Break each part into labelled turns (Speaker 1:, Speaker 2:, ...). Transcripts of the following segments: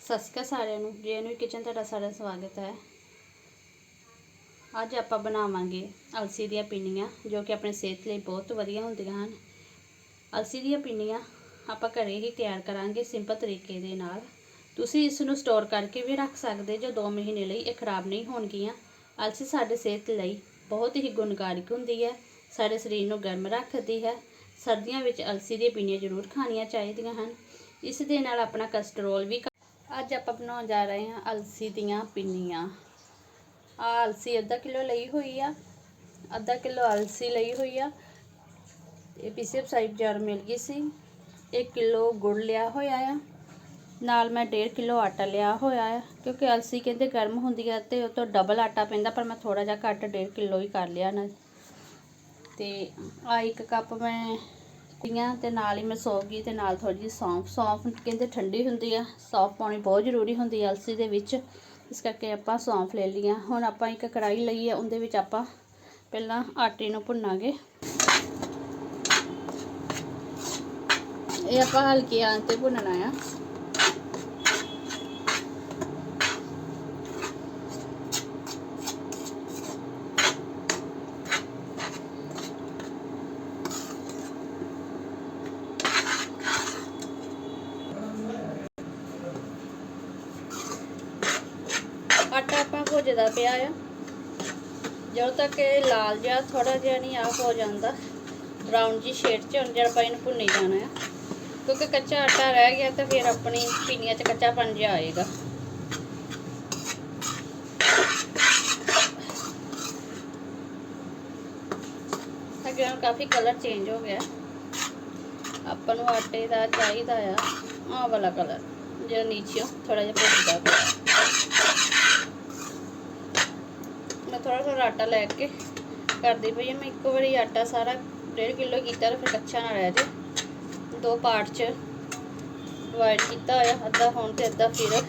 Speaker 1: ਸਤਿ ਸ਼੍ਰੀ ਅਕਾਲ ਸਾਰਿਆਂ ਨੂੰ ਜੇਐਨਯੂ ਕਿਚਨ ਤੁਹਾਡਾ ਸਾਰਿਆਂ ਦਾ ਸਵਾਗਤ ਹੈ। ਅੱਜ ਆਪਾਂ ਬਣਾਵਾਂਗੇ ਅਲਸੀ ਦੀਆਂ ਪਿੰਨੀਆਂ, ਜੋ ਕਿ ਆਪਣੀ ਸਿਹਤ ਲਈ ਬਹੁਤ ਵਧੀਆ ਹੁੰਦੀਆਂ ਹਨ। ਅਲਸੀ ਦੀਆਂ ਪਿੰਨੀਆਂ ਆਪਾਂ ਘਰੇ ਹੀ ਤਿਆਰ ਕਰਾਂਗੇ ਸਿੰਪਲ ਤਰੀਕੇ ਦੇ ਨਾਲ। ਤੁਸੀਂ ਇਸ ਨੂੰ ਸਟੋਰ ਕਰਕੇ ਵੀ ਰੱਖ ਸਕਦੇ ਜੋ 2 ਮਹੀਨੇ ਲਈ ਇਹ ਖਰਾਬ ਨਹੀਂ ਹੋਣਗੀਆਂ। ਅਲਸੀ ਸਾਡੇ ਸਿਹਤ ਲਈ ਬਹੁਤ ਹੀ ਗੁਣਕਾਰਕ ਹੁੰਦੀ ਹੈ, ਸਾਡੇ ਸਰੀਰ ਨੂੰ ਗਰਮ ਰੱਖਦੀ ਹੈ। ਸਰਦੀਆਂ ਵਿੱਚ ਅਲਸੀ ਦੀਆਂ ਪਿੰਨੀਆਂ ਜ਼ਰੂਰ ਖਾਣੀਆਂ ਚਾਹੀਦੀਆਂ ਹਨ। ਇਸ ਦੇ ਨਾਲ ਆਪਣਾ ਕੋਲੇਸਟ੍ਰੋਲ ਵੀ ਅੱਜ ਆਪਾਂ ਬਣਾਉਣ ਜਾ ਰਹੇ ਹਾਂ ਅਲਸੀ ਦੀਆਂ ਪਿੰਨੀਆਂ। ਆ ਅਲਸੀ ਅੱਧਾ ਕਿਲੋ ਲਈ ਹੋਈ ਆ, ਅੱਧਾ ਕਿਲੋ ਅਲਸੀ ਲਈ ਹੋਈ ਆ। ਇਹ ਪੀਸੇ ਸਾਈਡ ਜਾਰ ਮਿਲ ਗਈ ਸੀ 1 ਕਿਲੋ ਗੁੜ ਲਿਆ ਹੋਇਆ ਆ। ਨਾਲ ਮੈਂ 1.5 ਕਿਲੋ ਆਟਾ ਲਿਆ ਹੋਇਆ ਆ, ਕਿਉਂਕਿ ਅਲਸੀ ਕਹਿੰਦੇ ਗਰਮ ਹੁੰਦੀ ਆ ਤੇ ਉਹ ਤੋਂ ਡਬਲ ਆਟਾ ਪੈਂਦਾ, ਪਰ ਮੈਂ ਥੋੜਾ ਜਿਹਾ ਘੱਟ 1.5 ਕਿਲੋ ਹੀ ਕਰ ਲਿਆ ਨਾ। ਤੇ ਆ ਇੱਕ ਕੱਪ ਮੈਂ ਪੀਆਂ ਤੇ ਨਾਲ ਹੀ ਮੈਂ ਸੌਗੀ ਤੇ ਨਾਲ ਥੋੜੀ ਜਿਹੀ ਸੌਂਫ ਸੌਂਫ ਕਹਿੰਦੇ ਠੰਡੀ ਹੁੰਦੀ ਆ, ਸੌਂਫ ਪਾਉਣੀ ਬਹੁਤ ਜ਼ਰੂਰੀ ਹੁੰਦੀ ਆ ਅਲਸੀ ਦੇ ਵਿੱਚ, ਇਸ ਕਰਕੇ ਆਪਾਂ ਸੌਂਫ ਲੈ ਲਈਆਂ। ਹੁਣ ਆਪਾਂ ਇੱਕ ਕੜਾਈ ਲਈ ਆ, ਉਹਦੇ ਵਿੱਚ ਆਪਾਂ ਪਹਿਲਾਂ ਆਟੇ ਨੂੰ ਭੁੰਨਾਂਗੇ। ਇਹ ਆਪਾਂ ਹਲਕੀ ਆਂ ਤੇ ਭੁੰਨਣਾ ਆ ਆਟਾ ਆਪਾਂ ਭੁੱਜਦਾ ਪਿਆ ਆ। ਜਦੋਂ ਤੱਕ ਇਹ ਲਾਲ ਜਿਹਾ ਥੋੜਾ ਜਿਹਾ ਨਹੀਂ ਆਫ ਹੋ ਜਾਂਦਾ ਬਰਾਊਨ ਜੀ ਸ਼ੇਡ 'ਚ ਹੁਣ ਜਿਹੜਾ ਆਪਾਂ ਇਹਨੂੰ ਭੁੰਨੀ ਜਾਣਾ ਆ। ਕਿਉਂਕਿ ਕੱਚਾ ਆਟਾ ਰਹਿ ਗਿਆ ਤਾਂ ਫਿਰ ਆਪਣੀ ਪਿੰਨੀਆਂ 'ਚ ਕੱਚਾਪਣ ਜਿਹਾ ਆਏਗਾ। ਅੱਗੇ ਹੁਣ ਕਾਫੀ ਕਲਰ ਚੇਂਜ ਹੋ ਗਿਆ। ਆਪਾਂ ਨੂੰ ਆਟੇ ਦਾ ਚਾਹੀਦਾ ਆ, ਆਹ ਵਾਲਾ ਕਲਰ ਜਿਹੜਾ ਨੀਚੇ ਥੋੜਾ ਜਿਹਾ ਭੁੱਜਦਾ ਪਿਆ ਥੋੜਾ ਥੋੜਾ ਆਟਾ ਲੈ ਕੇ ਕਰਦੀ ਪਈ ਹਾਂ। ਮੈਂ ਇੱਕੋ ਵਾਰੀ ਆਟਾ ਸਾਰਾ 1.5 ਕਿਲੋ ਕੀਤਾ ਤਾਂ ਫਿਰ ਕੱਚਾ ਨਾ ਰਹਿ ਜੇ। ਦੋ ਪਾਰਟ 'ਚ ਡਿਵਾਈਡ ਕੀਤਾ ਹੋਇਆ, ਅੱਧਾ ਹੁਣ ਤੇ ਅੱਧਾ ਫਿਰ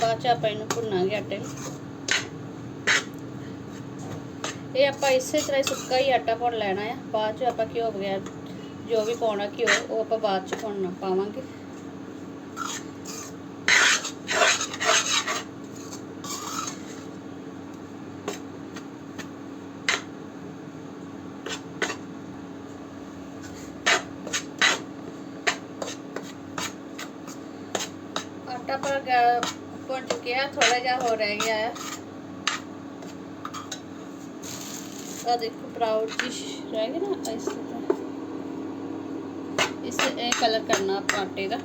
Speaker 1: ਬਾਅਦ 'ਚ ਆਪਾਂ ਇਹਨੂੰ ਭੁੰਨਾਂਗੇ ਆਟੇ ਨੂੰ। ਇਹ ਆਪਾਂ ਇਸੇ ਤਰ੍ਹਾਂ ਹੀ ਸੁੱਕਾ ਹੀ ਆਟਾ ਭੁੰਨ ਲੈਣਾ ਆ। ਬਾਅਦ 'ਚ ਆਪਾਂ ਘਿਓ ਵਗੈਰਾ ਜੋ ਵੀ ਪਾਉਣਾ ਘਿਓ, ਉਹ ਆਪਾਂ ਬਾਅਦ 'ਚ ਭੁੰਨਣਾ ਪਾਵਾਂਗੇ ਆਟਾ ਪਰ ਭੁੰਨ ਚੁੱਕਿਆ ਥੋੜਾ ਜਿਹਾ ਹੋ ਰਹਿ ਗਿਆ ਹੈ ਆ ਦੇਖੋ ਪ੍ਰਾਊਡ ਜੀ ਰਹਿ ਗਿਆ ਨਾ ਇਸ ਤਰ੍ਹਾਂ ਇਸ ਇਹ ਕਲਰ ਕਰਨਾ ਆਪਾਂ ਆਟੇ ਦਾ।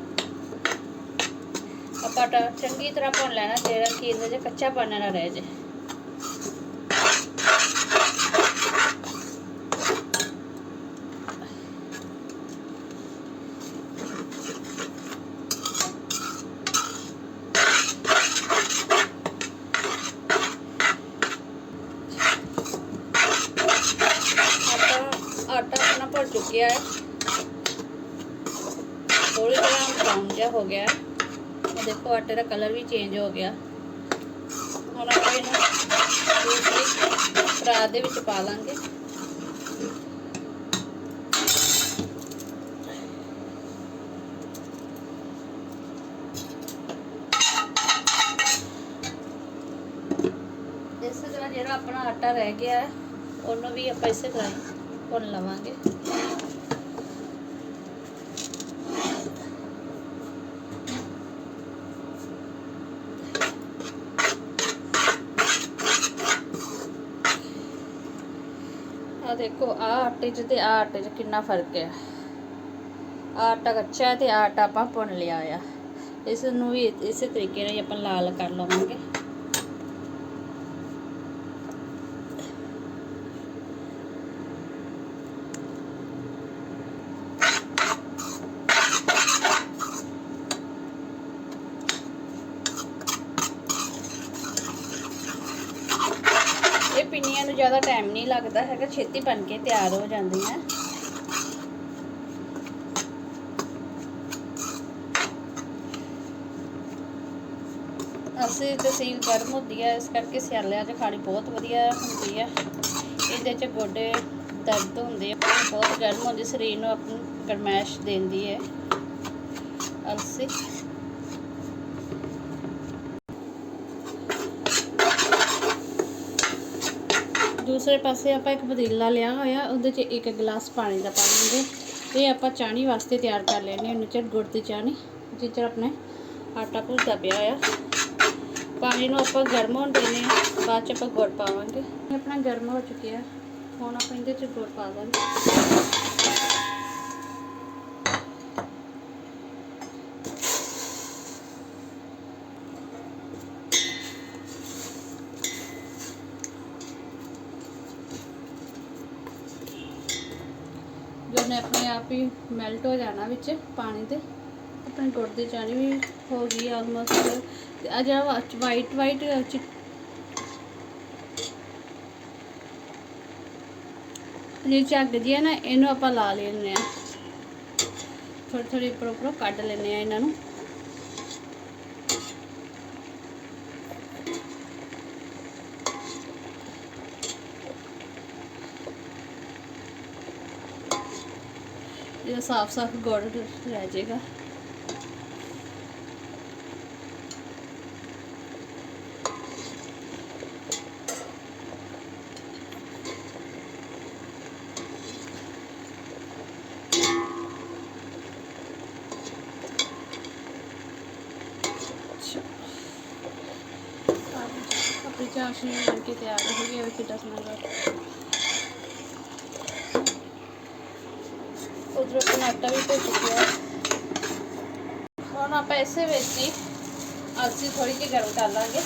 Speaker 1: ਆਪਾਂ ਆਟਾ ਚੰਗੀ ਤਰ੍ਹਾਂ ਭੁੰਨ ਲੈਣਾ, ਜਿਹੜਾ ਕਿ ਇਹਦੇ 'ਚ ਕੱਚਾ ਪਾਣਾ ਨਾ ਰਹਿ ਜੇ ਆਟਾ ਆਟਾ ਆਪਣਾ ਭੁੱਜ ਚੁੱਕਿਆ ਹੈ ਥੋੜੀ ਜਿਹਾ ਬਰਾਊਨ ਜਿਹਾ ਹੋ ਗਿਆ ਉਹ ਦੇਖੋ, ਆਟੇ ਦਾ ਕਲਰ ਵੀ ਚੇਂਜ ਹੋ ਗਿਆ। ਹੁਣ ਆਪਾਂ ਇਹਨੂੰ ਦੂਸਰੀ ਪਰਾਤ ਦੇ ਵਿੱਚ ਪਾ ਲਾਂਗੇ। ਇਸੇ ਤਰ੍ਹਾਂ ਜਿਹੜਾ ਆਪਣਾ ਆਟਾ ਰਹਿ ਗਿਆ ਹੈ, ਉਹਨੂੰ ਵੀ ਆਪਾਂ ਇਸੇ ਤਰ੍ਹਾਂ ਭੁੰਨ ਲਵਾਂਗੇ। ਦੇਖੋ ਆ ਆਟੇ 'ਚ ਤੇ ਆ ਆਟੇ 'ਚ ਕਿੰਨਾ ਫ਼ਰਕ ਹੈ। ਆਹ ਆਟਾ ਕੱਚਾ ਹੈ ਤੇ ਆਟਾ ਆਪਾਂ ਭੁੰਨ ਲਿਆ ਆ ਇਸ ਨੂੰ ਵੀ ਇਸੇ ਤਰੀਕੇ ਨਾਲ ਹੀ ਆਪਾਂ ਲਾਲ ਕਰ ਲਵਾਂਗੇ ਇਹ ਪਿੰਨੀਆਂ ਨੂੰ ਜ਼ਿਆਦਾ ਟਾਈਮ ਨਹੀਂ ਲੱਗਦਾ ਹੈਗਾ, ਛੇਤੀ ਬਣ ਕੇ ਤਿਆਰ ਹੋ ਜਾਂਦੀ ਹੈ। ਅਸੀਂ ਤਸੀਲ ਗਰਮ ਹੁੰਦੀ ਹੈ, ਇਸ ਕਰਕੇ ਸਿਆਲਿਆਂ 'ਚ ਖਾਣੀ ਬਹੁਤ ਵਧੀਆ ਹੁੰਦੀ ਹੈ। ਇਹਦੇ 'ਚ ਗੋਡੇ ਦਰਦ ਹੁੰਦੇ ਆ, ਬਹੁਤ ਗਰਮ ਹੁੰਦੀ, ਸਰੀਰ ਨੂੰ ਆਪਣੀ ਗਰਮੈਸ਼ ਦਿੰਦੀ ਹੈ। ਅਲਸੀ ਦੂਸਰੇ ਪਾਸੇ ਆਪਾਂ ਇੱਕ ਪਤੀਲਾ ਲਿਆ ਹੋਇਆ, ਉਹਦੇ 'ਚ ਇੱਕ ਗਲਾਸ ਪਾਣੀ ਦਾ ਪਾਵਾਂਗੇ ਇਹ ਆਪਾਂ ਚਾਣੀ ਵਾਸਤੇ ਤਿਆਰ ਕਰ ਲੈਣੀ ਉਹਨੂੰ ਚ ਗੁੜ ਦੀ ਚਾਣੀ। ਜਿਸ ਆਪਣੇ ਆਟਾ ਭੁੱਜਦਾ ਪਿਆ ਆ ਪਾਣੀ ਨੂੰ ਆਪਾਂ ਗਰਮ ਹੋਣ ਦੇਣੇ ਆ ਬਾਅਦ ਚ ਆਪਾਂ ਗੁੜ ਪਾਵਾਂਗੇ। ਆਪਣਾ ਗਰਮ ਹੋ ਚੁੱਕਿਆ, ਹੁਣ ਆਪਾਂ ਇਹਦੇ ਚ ਗੁੜ ਪਾ ਦਾਂਗੇ ਜੋ ਨੇ ਆਪਣੇ ਆਪ ਹੀ ਮੈਲਟ ਹੋ ਜਾਣਾ ਵਿੱਚ ਪਾਣੀ ਦੇ ਆਪਣੇ ਗੁੜ ਦੀ ਚਾਣੀ ਵੀ ਹੋ ਗਈ ਆਲਮੋਸਟ ਤੇ ਆ ਜਿਹੜਾ ਵਾਈਟ ਵਾਈਟ ਜੇ ਝੱਗ ਜੀ ਹੈ ਨਾ, ਇਹਨੂੰ ਆਪਾਂ ਲਾ ਲੈਣੇ ਆ। ਥੋੜੀ ਥੋੜੀ ਉੱਪਰ ਉੱਪਰੋਂ ਕੱਢ ਲੈਣੇ ਆ ਇਹਨਾਂ ਨੂੰ। ਇਹ ਸਾਫ਼ ਸਾਫ਼ ਗੁੜ ਰਹਿ ਜਾਏਗਾ ਆਪਣੀ ਚਾਸ਼ਨੀ ਬਣ ਕੇ ਤਿਆਰ ਹੋ ਗਈ ਹੈ ਕਿੱਡਾ ਸੋਹਣਾ ਲੱਗ ਉਧਰ ਆਪਣਾ ਆਟਾ ਵੀ ਭੁੱਜ ਚੁੱਕਿਆ ਹੁਣ ਆਪਾਂ ਇਸੇ ਵਿੱਚ ਹੀ ਅਲਸੀ ਥੋੜੀ ਜਿਹੀ ਗਰਮ ਕਰ ਲਾਂਗੇ।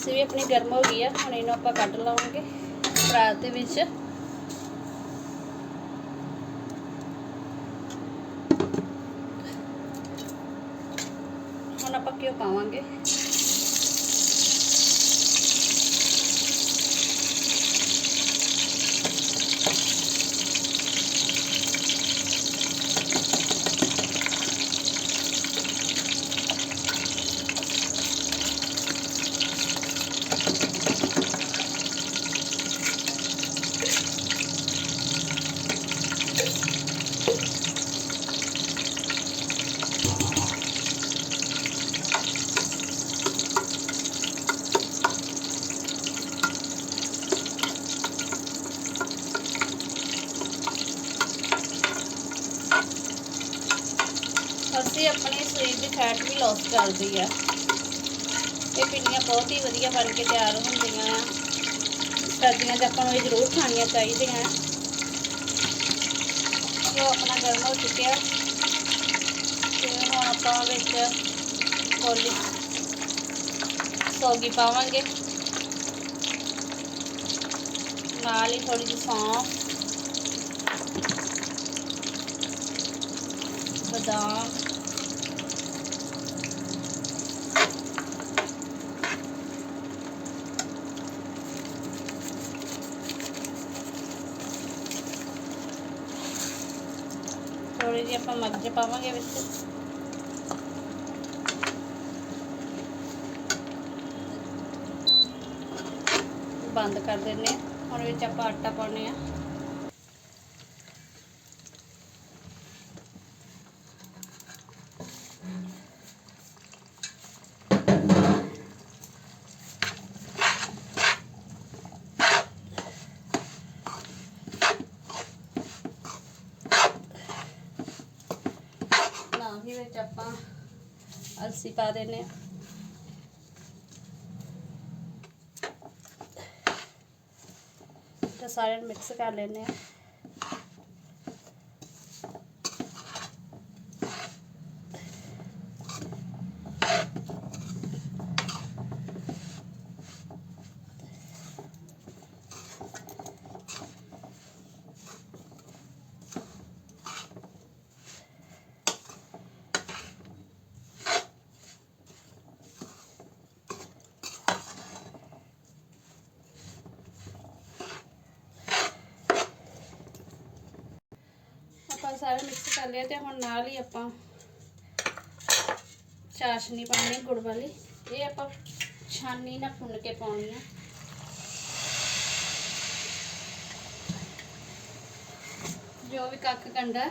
Speaker 1: ਅਲਸੀ ਵੀ ਆਪਣੀ ਗਰਮ ਹੋ ਗਈ ਆ, ਹੁਣ ਇਹਨੂੰ ਆਪਾਂ ਕੱਢ ਲਵਾਂਗੇ ਪਰਾਤ ਦੇ ਵਿੱਚ। ਹੁਣ ਆਪਾਂ ਘਿਓ ਪਾਵਾਂਗੇ। ਅਸੀਂ ਆਪਣੇ ਸਰੀਰ ਦੀ ਫੈਟ ਵੀ ਲਾਸ ਕਰਦੀ ਆ। ਇਹ ਪਿੰਨੀਆਂ ਬਹੁਤ ਹੀ ਵਧੀਆ ਬਣ ਕੇ ਤਿਆਰ ਹੁੰਦੀਆਂ ਆ। ਸਰਦੀਆਂ 'ਚ ਆਪਾਂ ਨੂੰ ਇਹ ਜ਼ਰੂਰ ਖਾਣੀਆਂ ਚਾਹੀਦੀਆਂ। ਜੋ ਆਪਣਾ ਗਰਮ ਹੋ ਚੁੱਕਿਆ, ਤੇ ਹੁਣ ਆਪਾਂ ਵਿੱਚ ਕੋਲੀ ਸੌਗੀ ਪਾਵਾਂਗੇ। ਨਾਲ ਹੀ ਥੋੜੀ ਜਿਹੀ ਸੌਂਫ, ਬਦਾਮ ਥੋੜੀ ਜਿਹੀ ਆਪਾਂ ਮਗਜ ਪਾਵਾਂਗੇ ਵਿੱਚ। ਬੰਦ ਕਰ ਦਿੰਨੇ ਆ ਹੁਣ ਵਿੱਚ ਆਪਾਂ ਆਟਾ ਪਾਉਣੇ ਆ ਨਾਲ ਹੀ ਵਿੱਚ ਆਪਾਂ ਅਲਸੀ ਪਾ ਦਿੰਨੇ ਆ ਤੇ ਸਾਰਿਆਂ ਨੂੰ ਮਿਕਸ ਕਰ ਲੈਨੇ ਆ ਸਾਰਾ ਮਿਕਸ ਕਰ ਲਿਆ ਤੇ ਹੁਣ ਨਾਲ ਹੀ ਆਪਾਂ ਚਾਸ਼ਨੀ ਪਾਣੀ ਗੁੜ ਵਾਲੀ। ਇਹ ਆਪਾਂ ਛਾਨੀ ਨਾਲ ਭੁੰਨ ਕੇ ਪਾਉਣੀ ਆ। ਜੋ ਵੀ ਕੱਖ ਕੰਡਾ,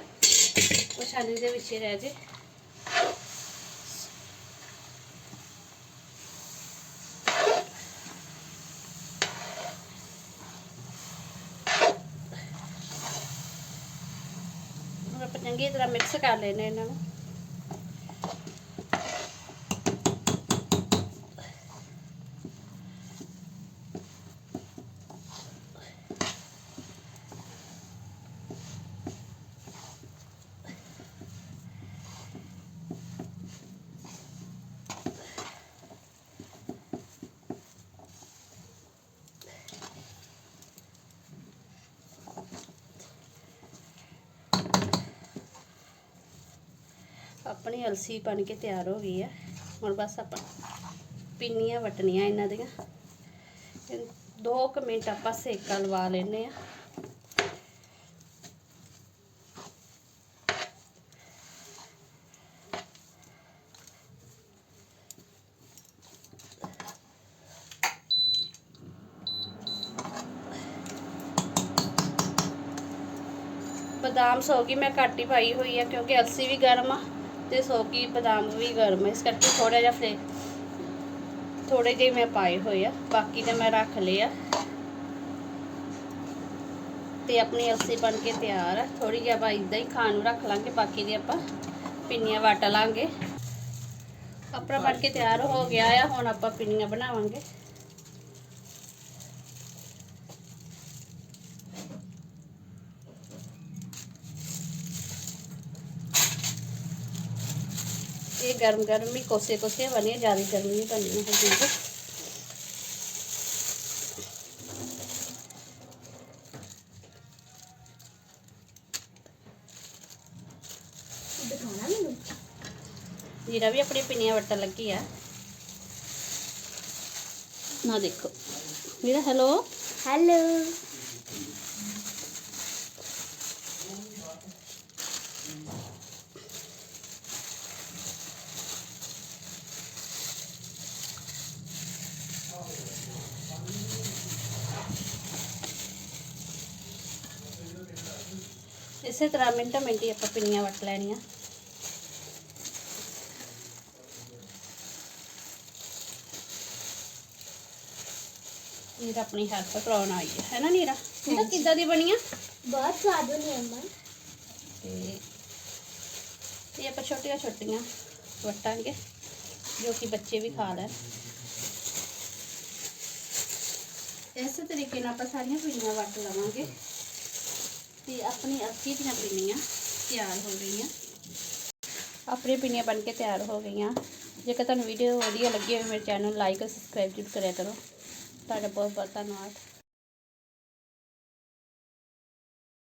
Speaker 1: ਉਹ ਛਾਨੀ ਦੇ ਵਿੱਚ ਰਹਿ ਜੇ। ਹੁਣ ਆਪਾਂ ਚੰਗੀ ਤਰ੍ਹਾਂ ਮਿਕਸ ਕਰ ਆਪਣੀ ਅਲਸੀ ਬਣ ਕੇ ਤਿਆਰ ਹੋ ਗਈ ਹੈ ਹੁਣ ਬਸ ਆਪਾਂ ਪਿੰਨੀਆਂ ਵਟਣੀਆਂ ਇਹਨਾਂ ਦੀਆਂ। ਇਹ ਦੋ ਕੁ ਮਿੰਟ ਆਪਾਂ ਸੇਕਾ ਲਵਾ ਲੈਨੇ ਆ। ਬਦਾਮ ਸੌਗੀ ਮੈਂ ਘੱਟ ਹੀ ਪਾਈ ਹੋਈ ਆ ਕਿਉਂਕਿ ਅਲਸੀ ਵੀ ਗਰਮ ਆ। ਤੇ ਸੋਕੀ ਬਦਾਮ ਵੀ ਗਰਮ ਇਸ ਕਰਕੇ ਥੋੜਾ ਜਿਹਾ ਫਲੇ ਥੋੜੇ ਜਿਹੇ ਮੈਂ ਪਾਏ ਹੋਏ ਆ। ਬਾਕੀ ਤੇ ਮੈਂ ਰੱਖ ਲਏ ਆ। ਤੇ ਆਪਣੀ ਅਲਸੀ ਬਣ ਕੇ ਤਿਆਰ ਆ। ਥੋੜੀ ਜਿਹੀ ਆਪਾਂ ਇਦਾਂ ਹੀ ਖਾਣ ਨੂੰ ਰੱਖ ਲਾਂਗੇ। ਬਾਕੀ ਦੀ ਆਪਾਂ ਪਿੰਨੀਆਂ ਵਟ ਲਾਂਗੇ। ਆਪਣਾ ਬਣ ਕੇ ਤਿਆਰ ਹੋ ਗਿਆ ਆ। ਹੁਣ ਆਪਾਂ ਪਿੰਨੀਆਂ ਬਣਾਵਾਂਗੇ। ਗਰਮ ਗਰਮ ਹੀ ਕੋਸੇ ਕੋਸੇ ਬਣੇ ਜ਼ਿਆਦਾ ਗਰਮ ਨਹੀਂ ਬਣਨੀ ਹੈ
Speaker 2: ਦਿਖਾਣਾ ਮੈਨੂੰ?
Speaker 1: ਜੀਰਾ ਵੀ ਆਪਣੀ ਪਿੰਨੀਆਂ ਵਟਣ ਲੱਗੀ ਆ। ਨਾ ਦੇਖੋ। ਵੀਰਾ ਹੈਲੋ
Speaker 2: ਹੈਲੋ?
Speaker 1: ਇਸੇ ਤਰ੍ਹਾਂ ਮਿੰਟਾਂ ਮਿੰਟੀ ਆਪਾਂ ਪਿੰਨੀਆਂ ਵਟ ਲੈਣੀਆਂ। ਨੀਰਾ ਆਪਣੀ ਹੈਲਪ ਕਰਾਉਣ ਆਈ ਹੈ। ਹੈ ਨਾ ਨੀਰਾ? ਨੀਰਾ ਕਿੱਦਾਂ ਦੀ ਬਣੀ ਆ?
Speaker 2: ਬਹੁਤ ਸਵਾਦ ਬਣੀ ਅੰਮਾ।
Speaker 1: ਤੇ ਇਹ ਆਪਾਂ ਛੋਟੀਆਂ ਛੋਟੀਆਂ ਵਟਾਂਗੇ ਜੋ ਕਿ ਬੱਚੇ ਵੀ ਖਾ ਲੈਣ। ਇਸੇ ਤਰੀਕੇ ਨਾਲ ਆਪਾਂ ਸਾਰੀਆਂ ਪਿੰਨੀਆਂ ਵੱਟ ਲਵਾਂਗੇ। ਤੇ ਆਪਣੀ ਅੱਸੀ ਦੀਆਂ ਪਿੰਨੀਆਂ ਤਿਆਰ ਹੋ ਗਈਆਂ। ਆਪਣੀ ਪਿੰਨੀਆਂ ਬਣ ਕੇ ਤਿਆਰ ਹੋ ਗਈਆਂ। ਜੇਕਰ ਤੁਹਾਨੂੰ ਵੀਡੀਓ ਵਧੀਆ ਲੱਗੀ ਹੋਵੇ, ਮੇਰੇ ਚੈਨਲ ਨੂੰ ਲਾਈਕ ਅਤੇ ਸਬਸਕ੍ਰਾਈਬ ਜ਼ਰੂਰ ਕਰਿਆ ਕਰੋ। ਤੁਹਾਡਾ ਬਹੁਤ ਬਹੁਤ ਧੰਨਵਾਦ।